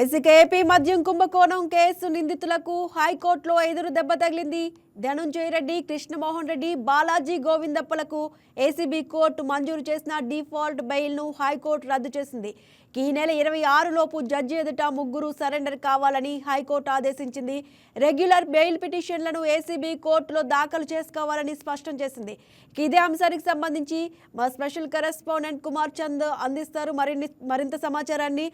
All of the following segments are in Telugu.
ఎస్కేపీ ఏపీ మద్యం కుంభకోణం కేసు నిందితులకు హైకోర్టులో ఎదురు దెబ్బ తగిలింది. ధనుంజయ రెడ్డి కృష్ణమోహన్ రెడ్డి బాలాజీ గోవిందప్పలకు ఏసీబీ కోర్టు మంజూరు చేసిన డిఫాల్ట్ బెయిల్ను హైకోర్టు రద్దు చేసింది. ఈ నెల ఇరవై ఆరులోపు జడ్జి ఎదుట ముగ్గురు సరెండర్ కావాలని హైకోర్టు ఆదేశించింది. రెగ్యులర్ బెయిల్ పిటిషన్లను ఏసీబీ కోర్టులో దాఖలు చేసుకోవాలని స్పష్టం చేసింది. ఇదే అంశానికి సంబంధించి మా స్పెషల్ కరెస్పాండెంట్ కుమార్ చంద్ అందిస్తారు. మరిన్ని మరింత సమాచారాన్ని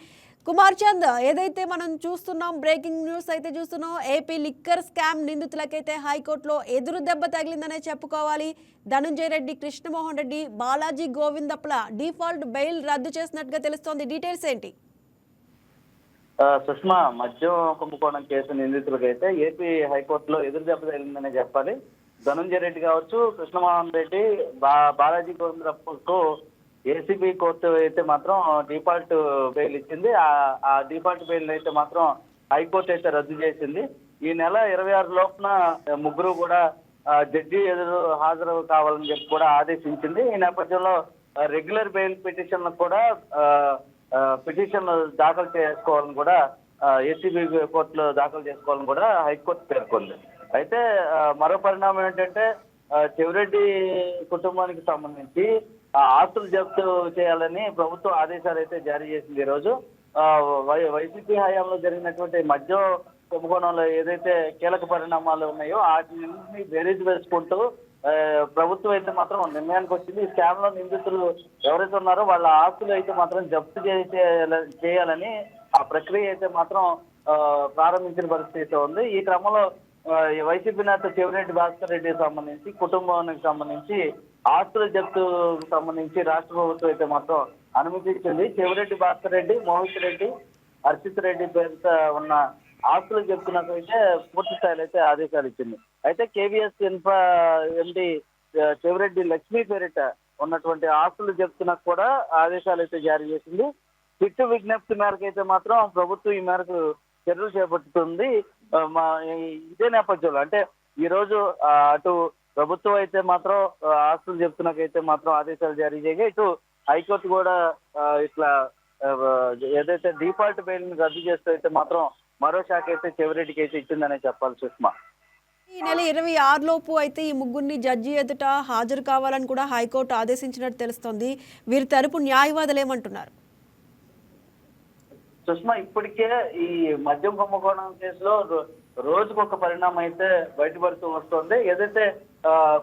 కుమార్ చంద్ ఏదైతే మనం చూస్తున్నాం బ్రేకింగ్ న్యూస్ అయితే చూస్తున్నాం ఏపీ లిక్కర్ స్కామ్ నిందితులకైతే హైకోర్టులో ఎదురు దెబ్బ తగిలిందనే చెప్పుకోవాలి. ధనుంజయ రెడ్డి కృష్ణమోహన్ రెడ్డి బాలాజీ గోవిందప్ల డిఫాల్ట్ బెయిల్ రద్దు చేసినట్టుగా తెలుస్తోంది. డీటెయిల్స్ ఏంటి? సుష్మా మద్యం కుంభకోణం కేసు నిందితులకైతే ఏపీ హైకోర్టులో ఎదురు దెబ్బ తగిలిందనే చెప్పాలి. ధనుంజయ రెడ్డి కావచ్చు కృష్ణమోహన్ రెడ్డి బా బాలాజీ గోవిందరప్పకు ఏసీబీ కోర్టు అయితే మాత్రం డిఫాల్ట్ బెయిల్ ఇచ్చింది. ఆ- డిఫాల్ట్ బెయిల్ అయితే మాత్రం హైకోర్టు అయితే రద్దు చేసింది. ఈ నెల ఇరవై ఆరు లోపున ముగ్గురు కూడా జడ్జి ఎదురు హాజరు కావాలని చెప్పి కూడా ఆదేశించింది. ఈ నేపథ్యంలో రెగ్యులర్ బెయిల్ పిటిషన్ కూడా పిటిషన్ దాఖలు చేసుకోవాలని కూడా ఏసీబీ కోర్టులో దాఖలు చేసుకోవాలని కూడా హైకోర్టు పేర్కొంది. అయితే మరో పరిణామం ఏంటంటే చెవిరెడ్డి కుటుంబానికి సంబంధించి ఆస్తులు జప్తు చేయాలని ప్రభుత్వం ఆదేశాలు అయితే జారీ చేసింది ఈరోజు ఆ, వై- వైసీపీ హయాంలో జరిగినటువంటి మధ్య కుంభకోణంలో ఏదైతే కీలక పరిణామాలు ఉన్నాయో వాటిని బేరీజ్ వేసుకుంటూ ప్రభుత్వం అయితే మాత్రం నిర్ణయానికి వచ్చింది. ఈ స్కామ్లో నిందితులు ఎవరైతే ఉన్నారో వాళ్ళ ఆస్తులు అయితే మాత్రం జప్తు చేయాలని ఆ ప్రక్రియ అయితే మాత్రం ప్రారంభించిన పరిస్థితి ఉంది. ఈ క్రమంలో వైసీపీ నేత చెవిరెడ్డి భాస్కర్ రెడ్డికి సంబంధించి కుటుంబానికి సంబంధించి ఆస్తుల జప్తుకు సంబంధించి రాష్ట్ర ప్రభుత్వం అయితే మాత్రం అనుమతించింది చెవిరెడ్డి భాస్కర్ రెడ్డి మోహిత్ రెడ్డి హర్షిత్ రెడ్డి పేరుతో ఉన్న ఆస్తులు చెప్తున్నట్లయితే పూర్తి స్థాయిలో అయితే ఆదేశాలు ఇచ్చింది. అయితే KVS infra MD Chevireddy Lakshmi పేరిట ఉన్నటువంటి ఆస్తులు చెప్తున్నా కూడా ఆదేశాలు అయితే జారీ చేసింది. చిట్టు విజ్ఞప్తి మేరకు అయితే మాత్రం ప్రభుత్వం ఈ మేరకు చర్యలు చేపట్టుతుంది మా ఇదే నేపథ్యంలో అంటే ఈ రోజు అటు ప్రభుత్వం అయితే మాత్రం ఆస్తులు చెప్తున్నకైతే మాత్రం ఆదేశాలు జారీ చేయగా ఇటు హైకోర్టు కూడా ఇట్లా ఏదైతే డిఫాల్ట్ బెయిల్ రద్దు చేస్తూ అయితే మాత్రం మరో శాఖ అయితే చెవిరెడ్డికి అయితే ఇచ్చిందనే చెప్పాలి సుష్మా. ఈ నెల ఇరవై ఆరు లోపు అయితే ఈ ముగ్గురిని జడ్జి ఎదుట హాజరు కావాలని కూడా హైకోర్టు ఆదేశించినట్టు తెలుస్తోంది. వీరి తరపు న్యాయవాదులు ఏమంటున్నారు? సుష్మా ఇప్పటికే ఈ మద్యం కుంభకోణం కేసులో రో- రోజుకొక పరిణామం అయితే బయటపడుతూ వస్తుంది. ఏదైతే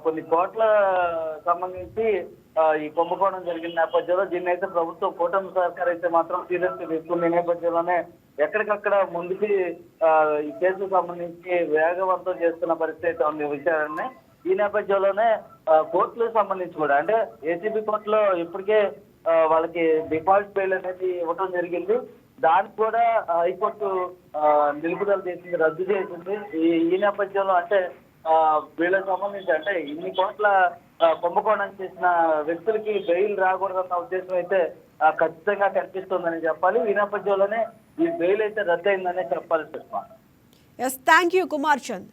కొన్ని కోట్ల సంబంధించి ఈ కుంభకోణం జరిగిన నేపథ్యంలో దీన్ని అయితే ప్రభుత్వం కూటమి సర్కార్ అయితే మాత్రం సీరియస్ తీసుకున్న నేపథ్యంలోనే ఎక్కడికక్కడ ముందుకి ఈ కేసుకు సంబంధించి వేగవంతం చేస్తున్న పరిస్థితి అయితే ఉంది ఈ ఈ నేపథ్యంలోనే కోర్టులకు సంబంధించి కూడా అంటే ఏసీబీ కోర్టులో ఇప్పటికే వాళ్ళకి డిఫాల్ట్ బెయిల్ అనేది ఇవ్వడం జరిగింది. దానికి కూడా హైకోర్టు నిలుపుదల చేసింది రద్దు చేసింది. ఈ ఈ నేపథ్యంలో అంటే వీళ్ళకి సంబంధించి అంటే ఇన్ని కోట్ల కుంభకోణం చేసిన వ్యక్తులకి బెయిల్ రాకూడదన్న ఉద్దేశం అయితే ఖచ్చితంగా కనిపిస్తుందని చెప్పాలి. ఈ నేపథ్యంలోనే ఈ బెయిల్ అయితే రద్దయిందనే చెప్పాలి Sushma. Yes thank you Kumar Chand